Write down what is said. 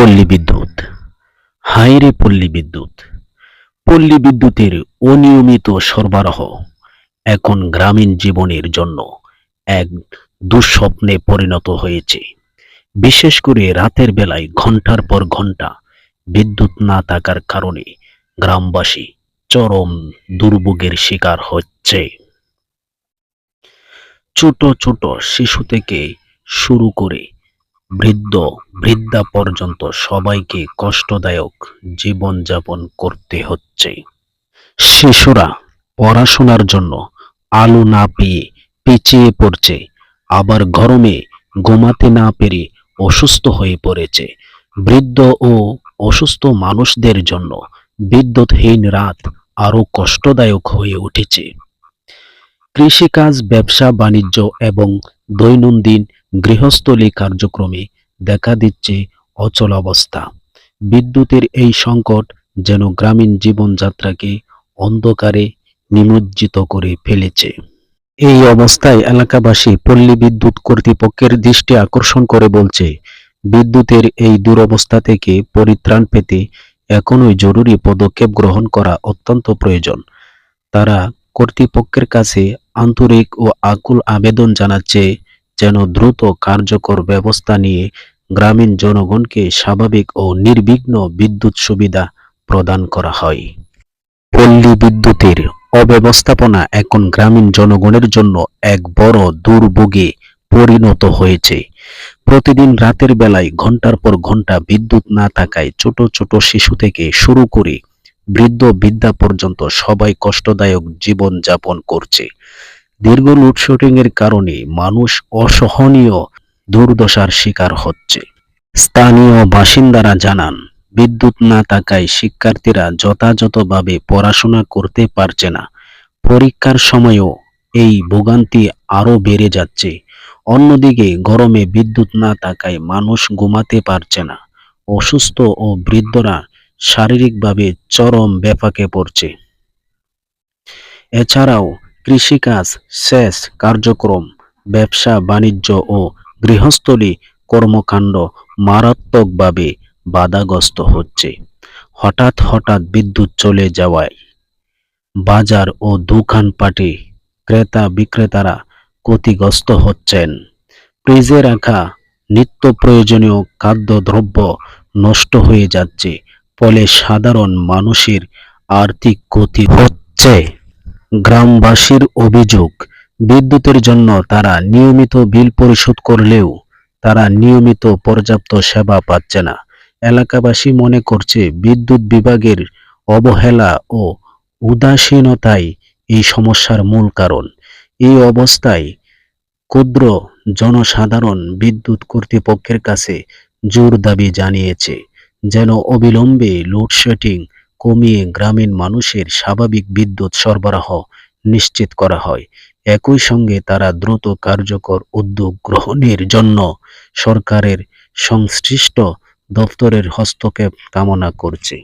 পল্লী বিদ্যুৎ। হাইরে পল্লী বিদ্যুৎ। পল্লী বিদ্যুতের অনিয়মিত সরবরাহ এখন গ্রামীণ জীবনের জন্য এক দুঃস্বপ্নে পরিণত হয়েছে। বিশেষ করে রাতের বেলায় ঘণ্টার পর ঘণ্টা বিদ্যুৎ না থাকার কারণে গ্রামবাসী চরম দুর্ভোগের শিকার হচ্ছে। ছোট ছোট শিশু থেকে শুরু করে বৃদ্ধ, বৃদ্ধা পর্যন্ত সবাইকে কষ্টদায়ক জীবনযাপন করতে হচ্ছে। শিশুরা পড়াশোনার জন্য আলো না পেয়ে পিছিয়ে পড়ছে, আবার গরমে ঘুমাতে না পেরে অসুস্থ হয়ে পড়েছে। বৃদ্ধ ও অসুস্থ মানুষদের জন্য বিদ্যুৎহীন রাত আরও কষ্টদায়ক হয়ে উঠেছে। কৃষিকাজ, ব্যবসা, বাণিজ্য এবং দৈনন্দিন গৃহস্থলী কার্যক্রমে দেখা দিচ্ছে অচল অবস্থা। বিদ্যুতের এই সংকট যেন গ্রামীণ জীবনযাত্রাকে অন্ধকারে নিমজ্জিত করে ফেলেছে। এই অবস্থায় এলাকাবাসী পল্লী বিদ্যুৎ কর্তৃপক্ষের দৃষ্টি আকর্ষণ করে বলছে, বিদ্যুতের এই দুরবস্থা থেকে পরিত্রাণ পেতে এখনই জরুরি পদক্ষেপ গ্রহণ করা অত্যন্ত প্রয়োজন। তারা কর্তৃপক্ষের কাছে আন্তরিক ও আকুল আবেদন জানাচ্ছে যেন দ্রুত কার্যকর ব্যবস্থা নিয়ে গ্রামীণ জনগণকে স্বাভাবিক ও নির্বিঘ্ন বিদ্যুৎ সুবিধা প্রদান করা হয়। পল্লী বিদ্যুতের অব্যবস্থাপনা এখন গ্রামীণ জনগণের জন্য এক বড় দুর্ভোগে পরিণত হয়েছে। প্রতিদিন রাতের বেলায় ঘণ্টার পর ঘণ্টা বিদ্যুৎ না থাকায় ছোট ছোট শিশু থেকে শুরু করে বৃদ্ধ বিদ্যা পর্যন্ত সবাই কষ্টদায়ক জীবন যাপন করছে। দীর্ঘ লোডশেডিং এর কারণে মানুষ অসহনীয় দুর্দশার শিকার হচ্ছে। স্থানীয় বাসিন্দারা জানান, বিদ্যুৎ না থাকায় শিক্ষার্থীরা যথাযথভাবে পড়াশোনা করতে পারছে না। পরীক্ষার সময়ও এই ভোগান্তি আরও বেড়ে যাচ্ছে। অন্যদিকে গরমে বিদ্যুৎ না থাকায় মানুষ ঘুমাতে পারছে না। অসুস্থ ও বৃদ্ধরা শারীরিকভাবে চরম ব্যাপাকে পড়ছে। এছাড়াও কৃষিকাজ, সেচ কার্যক্রম, ব্যবসা, বাণিজ্য ও গৃহস্থলী কর্মকাণ্ড মারাত্মকভাবে বাধাগ্রস্ত হচ্ছে। হঠাৎ হঠাৎ বিদ্যুৎ চলে যাওয়ায় বাজার ও দোকানপাটে ক্রেতা বিক্রেতারা ক্ষতিগ্রস্ত হচ্ছেন। ফ্রিজে রাখা নিত্য প্রয়োজনীয় খাদ্যদ্রব্য নষ্ট হয়ে যাচ্ছে, ফলে সাধারণ মানুষের আর্থিক ক্ষতি হচ্ছে। গ্রামবাসীর অভিযোগ, বিদ্যুতের জন্য তারা নিয়মিত বিল পরিশোধ করলেও তারা নিয়মিত পর্যাপ্ত সেবা পাচ্ছে না। এলাকাবাসী মনে করছে বিদ্যুৎ বিভাগের অবহেলা ও উদাসীনতাই এই সমস্যার মূল কারণ। এই অবস্থায় ক্ষুদ্র জনসাধারণ বিদ্যুৎ কর্তৃপক্ষের কাছে জোর দাবি জানিয়েছে, যেন অবিলম্বে লোডশেডিং কমিয়ে গ্রামীণ মানুষের স্বাভাবিক বিদ্যুৎ সরবরাহ নিশ্চিত করা হয়। একই সঙ্গে তারা দ্রুত কার্যকর উদ্যোগ গ্রহণের জন্য সরকারের সংশ্লিষ্ট দপ্তরের হস্তক্ষেপ কামনা করছে।